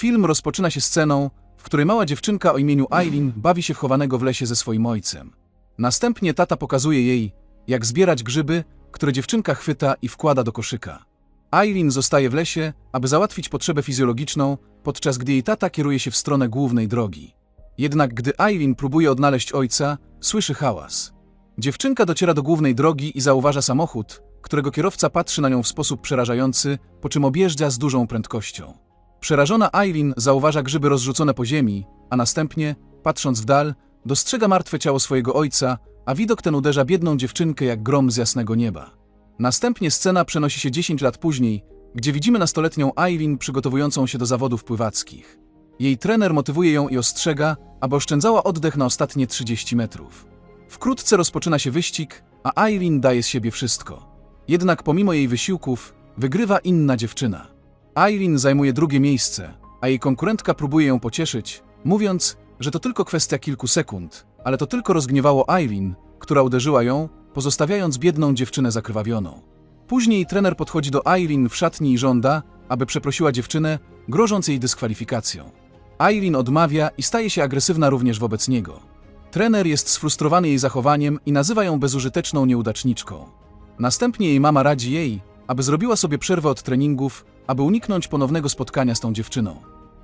Film rozpoczyna się sceną, w której mała dziewczynka o imieniu Eileen bawi się chowanego w lesie ze swoim ojcem. Następnie tata pokazuje jej, jak zbierać grzyby, które dziewczynka chwyta i wkłada do koszyka. Eileen zostaje w lesie, aby załatwić potrzebę fizjologiczną, podczas gdy jej tata kieruje się w stronę głównej drogi. Jednak gdy Eileen próbuje odnaleźć ojca, słyszy hałas. Dziewczynka dociera do głównej drogi i zauważa samochód, którego kierowca patrzy na nią w sposób przerażający, po czym objeżdża z dużą prędkością. Przerażona Eileen zauważa grzyby rozrzucone po ziemi, a następnie, patrząc w dal, dostrzega martwe ciało swojego ojca, a widok ten uderza biedną dziewczynkę jak grom z jasnego nieba. Następnie scena przenosi się 10 lat później, gdzie widzimy nastoletnią Eileen przygotowującą się do zawodów pływackich. Jej trener motywuje ją i ostrzega, aby oszczędzała oddech na ostatnie 30 metrów. Wkrótce rozpoczyna się wyścig, a Eileen daje z siebie wszystko. Jednak pomimo jej wysiłków, wygrywa inna dziewczyna. Eileen zajmuje drugie miejsce, a jej konkurentka próbuje ją pocieszyć, mówiąc, że to tylko kwestia kilku sekund, ale to tylko rozgniewało Eileen, która uderzyła ją, pozostawiając biedną dziewczynę zakrwawioną. Później trener podchodzi do Eileen w szatni i żąda, aby przeprosiła dziewczynę, grożąc jej dyskwalifikacją. Eileen odmawia i staje się agresywna również wobec niego. Trener jest sfrustrowany jej zachowaniem i nazywa ją bezużyteczną nieudaczniczką. Następnie jej mama radzi jej, aby zrobiła sobie przerwę od treningów, aby uniknąć ponownego spotkania z tą dziewczyną.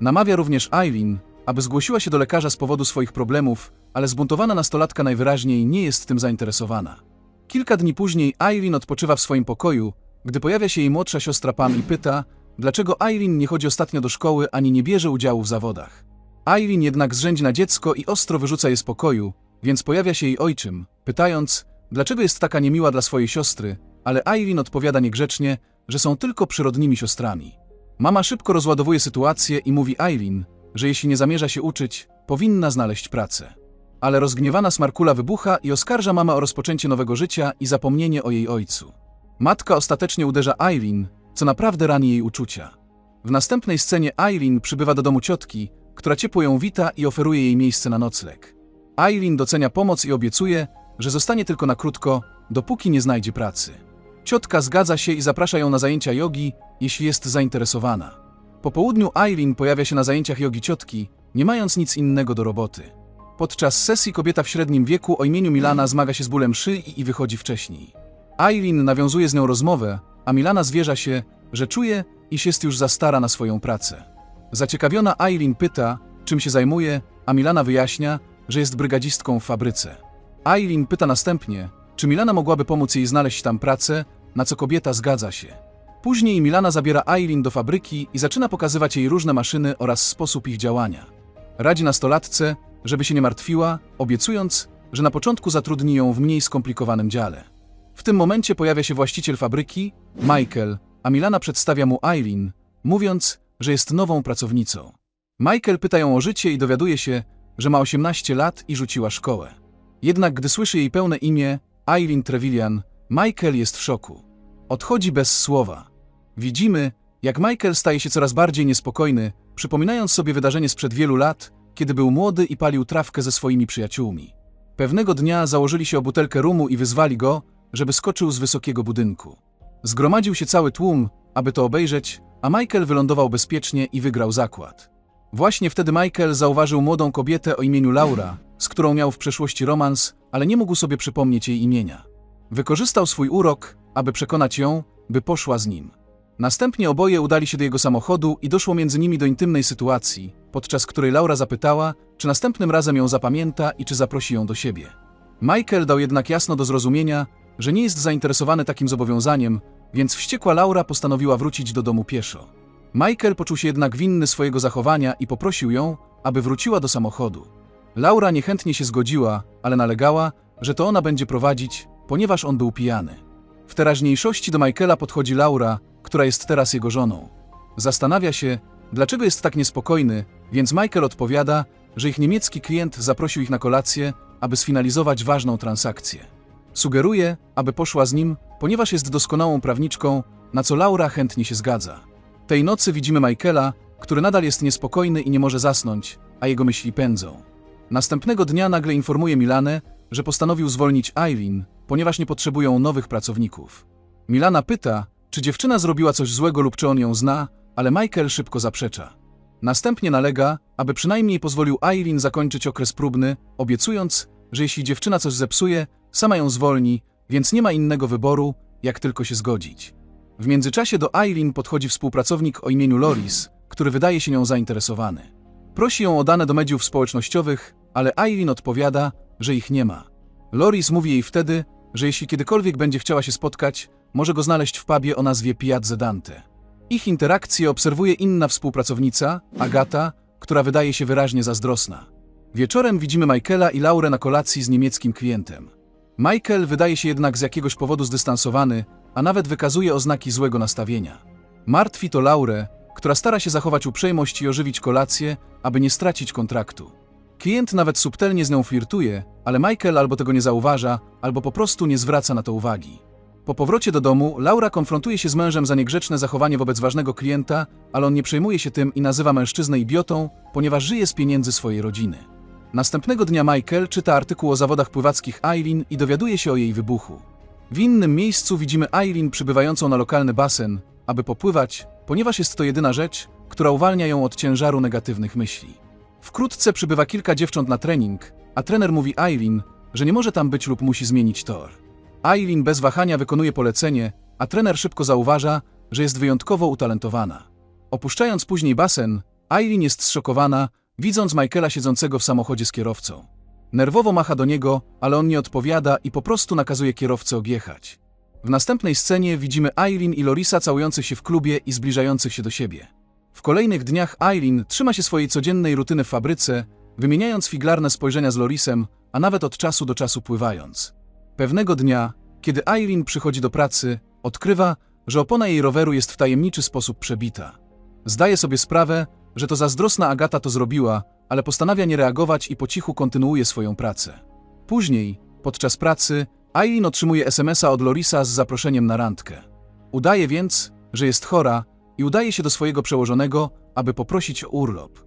Namawia również Eileen, aby zgłosiła się do lekarza z powodu swoich problemów, ale zbuntowana nastolatka najwyraźniej nie jest tym zainteresowana. Kilka dni później Eileen odpoczywa w swoim pokoju, gdy pojawia się jej młodsza siostra Pam i pyta, dlaczego Eileen nie chodzi ostatnio do szkoły ani nie bierze udziału w zawodach. Eileen jednak zrzędzi na dziecko i ostro wyrzuca je z pokoju, więc pojawia się jej ojczym, pytając, dlaczego jest taka niemiła dla swojej siostry, ale Eileen odpowiada niegrzecznie, że są tylko przyrodnimi siostrami. Mama szybko rozładowuje sytuację i mówi Eileen, że jeśli nie zamierza się uczyć, powinna znaleźć pracę. Ale rozgniewana Smarkula wybucha i oskarża mamę o rozpoczęcie nowego życia i zapomnienie o jej ojcu. Matka ostatecznie uderza Eileen, co naprawdę rani jej uczucia. W następnej scenie Eileen przybywa do domu ciotki, która ciepło ją wita i oferuje jej miejsce na nocleg. Eileen docenia pomoc i obiecuje, że zostanie tylko na krótko, dopóki nie znajdzie pracy. Ciotka zgadza się i zaprasza ją na zajęcia jogi, jeśli jest zainteresowana. Po południu Eileen pojawia się na zajęciach jogi ciotki, nie mając nic innego do roboty. Podczas sesji kobieta w średnim wieku o imieniu Milana zmaga się z bólem szyi i wychodzi wcześniej. Eileen nawiązuje z nią rozmowę, a Milana zwierza się, że czuje, iż jest już za stara na swoją pracę. Zaciekawiona Eileen pyta, czym się zajmuje, a Milana wyjaśnia, że jest brygadzistką w fabryce. Eileen pyta następnie, czy Milana mogłaby pomóc jej znaleźć tam pracę, na co kobieta zgadza się. Później Milana zabiera Eileen do fabryki i zaczyna pokazywać jej różne maszyny oraz sposób ich działania. Radzi nastolatce, żeby się nie martwiła, obiecując, że na początku zatrudni ją w mniej skomplikowanym dziale. W tym momencie pojawia się właściciel fabryki, Michael, a Milana przedstawia mu Eileen, mówiąc, że jest nową pracownicą. Michael pyta ją o życie i dowiaduje się, że ma 18 lat i rzuciła szkołę. Jednak gdy słyszy jej pełne imię, Eileen Trevillian, Michael jest w szoku. Odchodzi bez słowa. Widzimy, jak Michael staje się coraz bardziej niespokojny, przypominając sobie wydarzenie sprzed wielu lat, kiedy był młody i palił trawkę ze swoimi przyjaciółmi. Pewnego dnia założyli się o butelkę rumu i wyzwali go, żeby skoczył z wysokiego budynku. Zgromadził się cały tłum, aby to obejrzeć, a Michael wylądował bezpiecznie i wygrał zakład. Właśnie wtedy Michael zauważył młodą kobietę o imieniu Laura, z którą miał w przeszłości romans, ale nie mógł sobie przypomnieć jej imienia. Wykorzystał swój urok, aby przekonać ją, by poszła z nim. Następnie oboje udali się do jego samochodu i doszło między nimi do intymnej sytuacji, podczas której Laura zapytała, czy następnym razem ją zapamięta i czy zaprosi ją do siebie. Michael dał jednak jasno do zrozumienia, że nie jest zainteresowany takim zobowiązaniem, więc wściekła Laura postanowiła wrócić do domu pieszo. Michael poczuł się jednak winny swojego zachowania i poprosił ją, aby wróciła do samochodu. Laura niechętnie się zgodziła, ale nalegała, że to ona będzie prowadzić, ponieważ on był pijany. W teraźniejszości do Michaela podchodzi Laura, która jest teraz jego żoną. Zastanawia się, dlaczego jest tak niespokojny, więc Michael odpowiada, że ich niemiecki klient zaprosił ich na kolację, aby sfinalizować ważną transakcję. Sugeruje, aby poszła z nim, ponieważ jest doskonałą prawniczką, na co Laura chętnie się zgadza. Tej nocy widzimy Michaela, który nadal jest niespokojny i nie może zasnąć, a jego myśli pędzą. Następnego dnia nagle informuje Milanę, że postanowił zwolnić Eileen, ponieważ nie potrzebują nowych pracowników. Milana pyta, czy dziewczyna zrobiła coś złego lub czy on ją zna, ale Michael szybko zaprzecza. Następnie nalega, aby przynajmniej pozwolił Eileen zakończyć okres próbny, obiecując, że jeśli dziewczyna coś zepsuje, sama ją zwolni, więc nie ma innego wyboru, jak tylko się zgodzić. W międzyczasie do Eileen podchodzi współpracownik o imieniu Loris, który wydaje się nią zainteresowany. Prosi ją o dane do mediów społecznościowych, ale Eileen odpowiada, że ich nie ma. Loris mówi jej wtedy, że jeśli kiedykolwiek będzie chciała się spotkać, może go znaleźć w pubie o nazwie Piazza Dante. Ich interakcję obserwuje inna współpracownica, Agata, która wydaje się wyraźnie zazdrosna. Wieczorem widzimy Michaela i Laurę na kolacji z niemieckim klientem. Michael wydaje się jednak z jakiegoś powodu zdystansowany, a nawet wykazuje oznaki złego nastawienia. Martwi to Laurę, która stara się zachować uprzejmość i ożywić kolację, aby nie stracić kontraktu. Klient nawet subtelnie z nią flirtuje, ale Michael albo tego nie zauważa, albo po prostu nie zwraca na to uwagi. Po powrocie do domu, Laura konfrontuje się z mężem za niegrzeczne zachowanie wobec ważnego klienta, ale on nie przejmuje się tym i nazywa mężczyznę idiotą, ponieważ żyje z pieniędzy swojej rodziny. Następnego dnia Michael czyta artykuł o zawodach pływackich Eileen i dowiaduje się o jej wybuchu. W innym miejscu widzimy Eileen przybywającą na lokalny basen, aby popływać, ponieważ jest to jedyna rzecz, która uwalnia ją od ciężaru negatywnych myśli. Wkrótce przybywa kilka dziewcząt na trening, a trener mówi Eileen, że nie może tam być lub musi zmienić tor. Eileen bez wahania wykonuje polecenie, a trener szybko zauważa, że jest wyjątkowo utalentowana. Opuszczając później basen, Eileen jest zszokowana, widząc Michaela siedzącego w samochodzie z kierowcą. Nerwowo macha do niego, ale on nie odpowiada i po prostu nakazuje kierowcy odjechać. W następnej scenie widzimy Eileen i Lorisa całujących się w klubie i zbliżających się do siebie. W kolejnych dniach Eileen trzyma się swojej codziennej rutyny w fabryce, wymieniając figlarne spojrzenia z Lorisem, a nawet od czasu do czasu pływając. Pewnego dnia, kiedy Eileen przychodzi do pracy, odkrywa, że opona jej roweru jest w tajemniczy sposób przebita. Zdaje sobie sprawę, że to zazdrosna Agata to zrobiła, ale postanawia nie reagować i po cichu kontynuuje swoją pracę. Później, podczas pracy, Eileen otrzymuje SMS-a od Lorisa z zaproszeniem na randkę. Udaje więc, że jest chora i udaje się do swojego przełożonego, aby poprosić o urlop.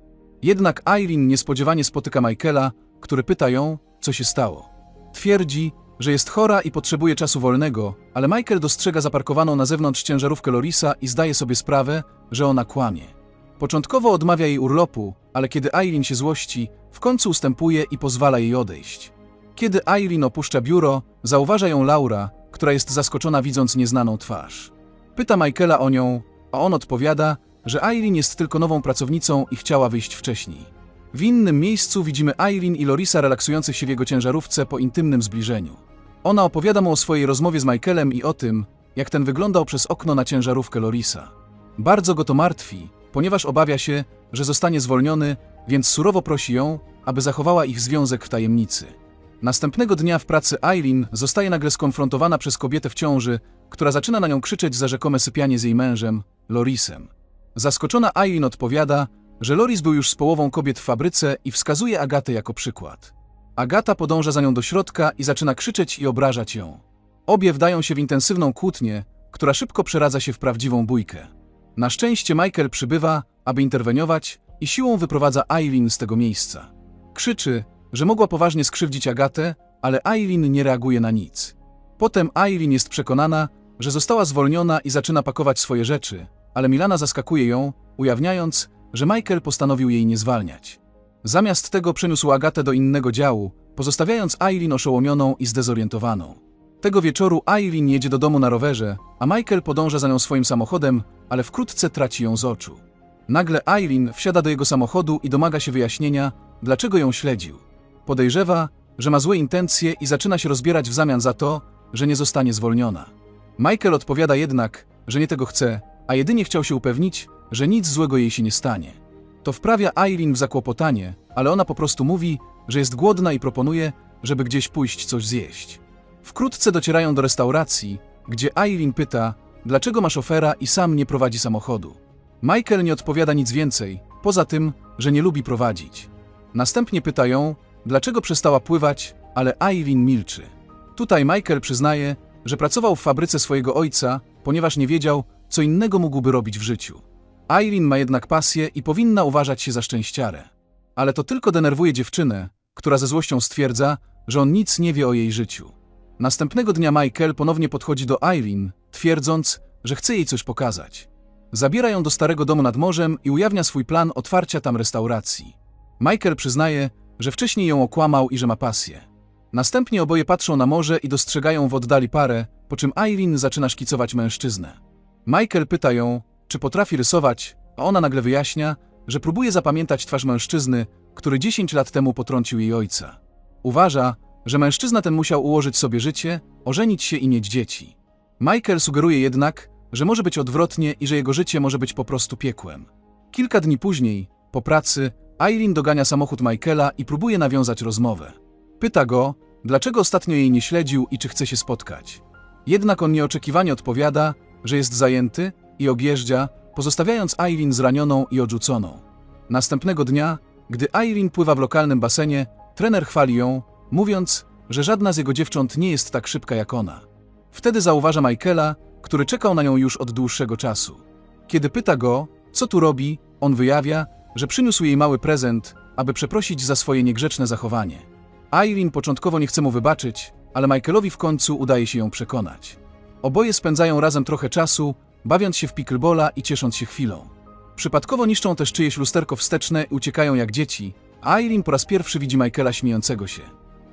Jednak Eileen niespodziewanie spotyka Michaela, który pyta ją, co się stało. Twierdzi, że jest chora i potrzebuje czasu wolnego, ale Michael dostrzega zaparkowaną na zewnątrz ciężarówkę Lorisa i zdaje sobie sprawę, że ona kłamie. Początkowo odmawia jej urlopu, ale kiedy Eileen się złości, w końcu ustępuje i pozwala jej odejść. Kiedy Eileen opuszcza biuro, zauważa ją Laura, która jest zaskoczona widząc nieznaną twarz. Pyta Michaela o nią, a on odpowiada, że Eileen jest tylko nową pracownicą i chciała wyjść wcześniej. W innym miejscu widzimy Eileen i Lorisa relaksujących się w jego ciężarówce po intymnym zbliżeniu. Ona opowiada mu o swojej rozmowie z Michaelem i o tym, jak ten wyglądał przez okno na ciężarówkę Lorisa. Bardzo go to martwi, ponieważ obawia się, że zostanie zwolniony, więc surowo prosi ją, aby zachowała ich związek w tajemnicy. Następnego dnia w pracy Eileen zostaje nagle skonfrontowana przez kobietę w ciąży, która zaczyna na nią krzyczeć za rzekome sypianie z jej mężem, Lorisem. Zaskoczona Eileen odpowiada, że Loris był już z połową kobiet w fabryce i wskazuje Agatę jako przykład. Agata podąża za nią do środka i zaczyna krzyczeć i obrażać ją. Obie wdają się w intensywną kłótnię, która szybko przeradza się w prawdziwą bójkę. Na szczęście Michael przybywa, aby interweniować i siłą wyprowadza Eileen z tego miejsca. Krzyczy, że mogła poważnie skrzywdzić Agatę, ale Eileen nie reaguje na nic. Potem Eileen jest przekonana, że została zwolniona i zaczyna pakować swoje rzeczy, ale Milana zaskakuje ją, ujawniając, że Michael postanowił jej nie zwalniać. Zamiast tego przeniósł Agatę do innego działu, pozostawiając Eileen oszołomioną i zdezorientowaną. Tego wieczoru Eileen jedzie do domu na rowerze, a Michael podąża za nią swoim samochodem, ale wkrótce traci ją z oczu. Nagle Eileen wsiada do jego samochodu i domaga się wyjaśnienia, dlaczego ją śledził. Podejrzewa, że ma złe intencje i zaczyna się rozbierać w zamian za to, że nie zostanie zwolniona. Michael odpowiada jednak, że nie tego chce, a jedynie chciał się upewnić, że nic złego jej się nie stanie. To wprawia Eileen w zakłopotanie, ale ona po prostu mówi, że jest głodna i proponuje, żeby gdzieś pójść coś zjeść. Wkrótce docierają do restauracji, gdzie Eileen pyta, dlaczego ma szofera i sam nie prowadzi samochodu. Michael nie odpowiada nic więcej, poza tym, że nie lubi prowadzić. Następnie pyta ją, dlaczego przestała pływać, ale Eileen milczy. Tutaj Michael przyznaje, że pracował w fabryce swojego ojca, ponieważ nie wiedział, co innego mógłby robić w życiu. Eileen ma jednak pasję i powinna uważać się za szczęściarę. Ale to tylko denerwuje dziewczynę, która ze złością stwierdza, że on nic nie wie o jej życiu. Następnego dnia Michael ponownie podchodzi do Eileen, twierdząc, że chce jej coś pokazać. Zabiera ją do starego domu nad morzem i ujawnia swój plan otwarcia tam restauracji. Michael przyznaje, że wcześniej ją okłamał i że ma pasję. Następnie oboje patrzą na morze i dostrzegają w oddali parę, po czym Irene zaczyna szkicować mężczyznę. Michael pyta ją, czy potrafi rysować, a ona nagle wyjaśnia, że próbuje zapamiętać twarz mężczyzny, który 10 lat temu potrącił jej ojca. Uważa, że mężczyzna ten musiał ułożyć sobie życie, ożenić się i mieć dzieci. Michael sugeruje jednak, że może być odwrotnie i że jego życie może być po prostu piekłem. Kilka dni później, po pracy, Irene dogania samochód Michaela i próbuje nawiązać rozmowę. Pyta go, dlaczego ostatnio jej nie śledził i czy chce się spotkać. Jednak on nieoczekiwanie odpowiada, że jest zajęty i objeżdża, pozostawiając Irene zranioną i odrzuconą. Następnego dnia, gdy Irene pływa w lokalnym basenie, trener chwali ją, mówiąc, że żadna z jego dziewcząt nie jest tak szybka jak ona. Wtedy zauważa Michaela, który czekał na nią już od dłuższego czasu. Kiedy pyta go, co tu robi, on wyjawia, że przyniósł jej mały prezent, aby przeprosić za swoje niegrzeczne zachowanie. Irene początkowo nie chce mu wybaczyć, ale Michaelowi w końcu udaje się ją przekonać. Oboje spędzają razem trochę czasu, bawiąc się w pickleballa i ciesząc się chwilą. Przypadkowo niszczą też czyjeś lusterko wsteczne i uciekają jak dzieci, a Irene po raz pierwszy widzi Michaela śmiejącego się.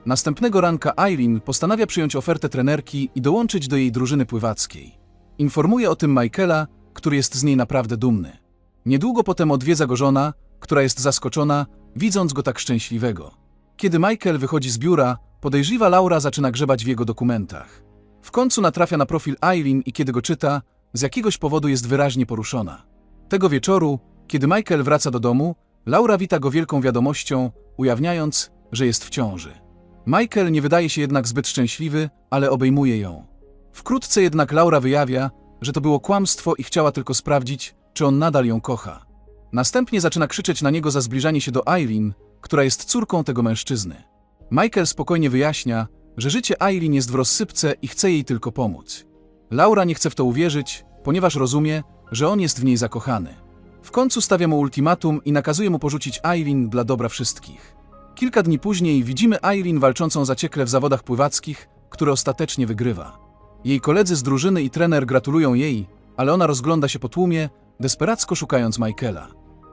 Następnego ranka Irene postanawia przyjąć ofertę trenerki i dołączyć do jej drużyny pływackiej. Informuje o tym Michaela, który jest z niej naprawdę dumny. Niedługo potem odwiedza go żona, która jest zaskoczona, widząc go tak szczęśliwego. Kiedy Michael wychodzi z biura, podejrzliwa Laura zaczyna grzebać w jego dokumentach. W końcu natrafia na profil Irene i kiedy go czyta, z jakiegoś powodu jest wyraźnie poruszona. Tego wieczoru, kiedy Michael wraca do domu, Laura wita go wielką wiadomością, ujawniając, że jest w ciąży. Michael nie wydaje się jednak zbyt szczęśliwy, ale obejmuje ją. Wkrótce jednak Laura wyjawia, że to było kłamstwo i chciała tylko sprawdzić, czy on nadal ją kocha. Następnie zaczyna krzyczeć na niego za zbliżanie się do Irene, która jest córką tego mężczyzny. Michael spokojnie wyjaśnia, że życie Irene jest w rozsypce i chce jej tylko pomóc. Laura nie chce w to uwierzyć, ponieważ rozumie, że on jest w niej zakochany. W końcu stawia mu ultimatum i nakazuje mu porzucić Irene dla dobra wszystkich. Kilka dni później widzimy Irene walczącą zaciekle w zawodach pływackich, które ostatecznie wygrywa. Jej koledzy z drużyny i trener gratulują jej, ale ona rozgląda się po tłumie, desperacko szukając Michaela.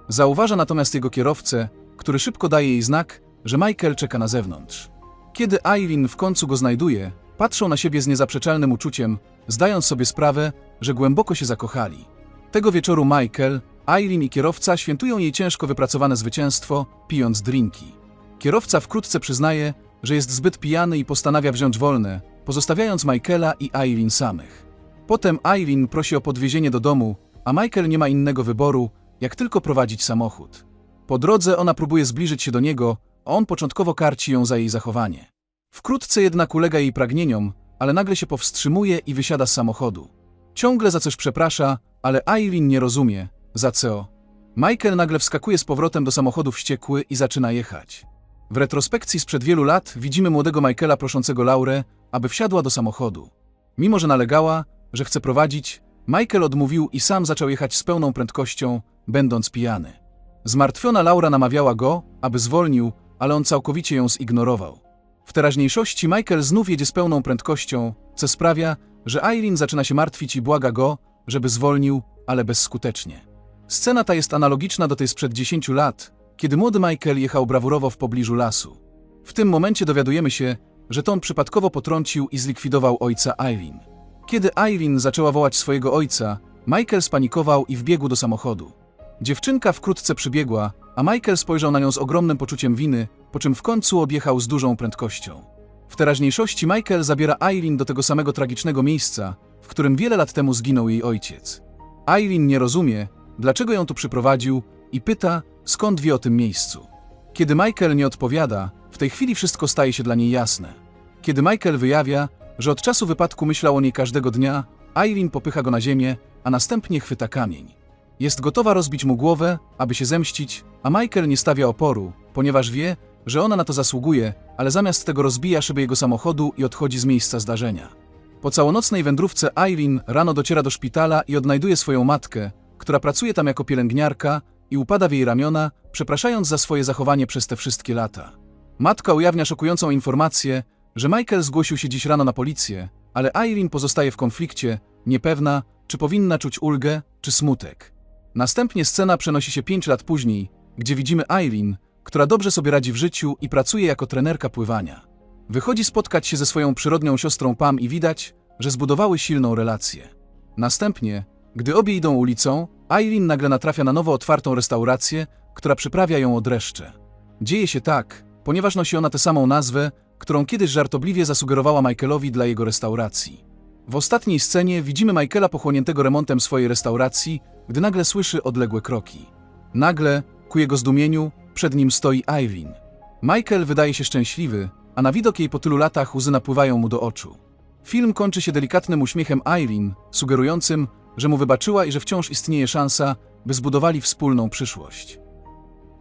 Zauważa natomiast jego kierowcę, który szybko daje jej znak, że Michael czeka na zewnątrz. Kiedy Irene w końcu go znajduje, patrzą na siebie z niezaprzeczalnym uczuciem, zdając sobie sprawę, że głęboko się zakochali. Tego wieczoru Michael, Irene i kierowca świętują jej ciężko wypracowane zwycięstwo, pijąc drinki. Kierowca wkrótce przyznaje, że jest zbyt pijany i postanawia wziąć wolne, pozostawiając Michaela i Irene samych. Potem Irene prosi o podwiezienie do domu, a Michael nie ma innego wyboru, jak tylko prowadzić samochód. Po drodze ona próbuje zbliżyć się do niego, a on początkowo karci ją za jej zachowanie. Wkrótce jednak ulega jej pragnieniom, ale nagle się powstrzymuje i wysiada z samochodu. Ciągle za coś przeprasza, ale Irene nie rozumie, za co. Michael nagle wskakuje z powrotem do samochodu wściekły i zaczyna jechać. W retrospekcji sprzed wielu lat widzimy młodego Michaela proszącego Laurę, aby wsiadła do samochodu. Mimo, że nalegała, że chce prowadzić, Michael odmówił i sam zaczął jechać z pełną prędkością, będąc pijany. Zmartwiona Laura namawiała go, aby zwolnił, ale on całkowicie ją zignorował. W teraźniejszości Michael znów jedzie z pełną prędkością, co sprawia, że Irene zaczyna się martwić i błaga go, żeby zwolnił, ale bezskutecznie. Scena ta jest analogiczna do tej sprzed 10 lat, kiedy młody Michael jechał brawurowo w pobliżu lasu. W tym momencie dowiadujemy się, że to on przypadkowo potrącił i zlikwidował ojca Irene. Kiedy Irene zaczęła wołać swojego ojca, Michael spanikował i wbiegł do samochodu. Dziewczynka wkrótce przybiegła, a Michael spojrzał na nią z ogromnym poczuciem winy, po czym w końcu objechał z dużą prędkością. W teraźniejszości Michael zabiera Irene do tego samego tragicznego miejsca, w którym wiele lat temu zginął jej ojciec. Irene nie rozumie, dlaczego ją tu przyprowadził i pyta, skąd wie o tym miejscu. Kiedy Michael nie odpowiada, w tej chwili wszystko staje się dla niej jasne. Kiedy Michael wyjawia, że od czasu wypadku myślał o niej każdego dnia, Irene popycha go na ziemię, a następnie chwyta kamień. Jest gotowa rozbić mu głowę, aby się zemścić, a Michael nie stawia oporu, ponieważ wie, że ona na to zasługuje, ale zamiast tego rozbija szyby jego samochodu i odchodzi z miejsca zdarzenia. Po całonocnej wędrówce Irene rano dociera do szpitala i odnajduje swoją matkę, która pracuje tam jako pielęgniarka i upada w jej ramiona, przepraszając za swoje zachowanie przez te wszystkie lata. Matka ujawnia szokującą informację, że Michael zgłosił się dziś rano na policję, ale Irene pozostaje w konflikcie, niepewna, czy powinna czuć ulgę, czy smutek. Następnie scena przenosi się 5 lat później, gdzie widzimy Eileen, która dobrze sobie radzi w życiu i pracuje jako trenerka pływania. Wychodzi spotkać się ze swoją przyrodnią siostrą Pam i widać, że zbudowały silną relację. Następnie, gdy obie idą ulicą, Eileen nagle natrafia na nowo otwartą restaurację, która przyprawia ją o dreszcze. Dzieje się tak, ponieważ nosi ona tę samą nazwę, którą kiedyś żartobliwie zasugerowała Michaelowi dla jego restauracji. W ostatniej scenie widzimy Michaela pochłoniętego remontem swojej restauracji, gdy nagle słyszy odległe kroki. Nagle, ku jego zdumieniu, przed nim stoi Eileen. Michael wydaje się szczęśliwy, a na widok jej po tylu latach łzy napływają mu do oczu. Film kończy się delikatnym uśmiechem Eileen, sugerującym, że mu wybaczyła i że wciąż istnieje szansa, by zbudowali wspólną przyszłość.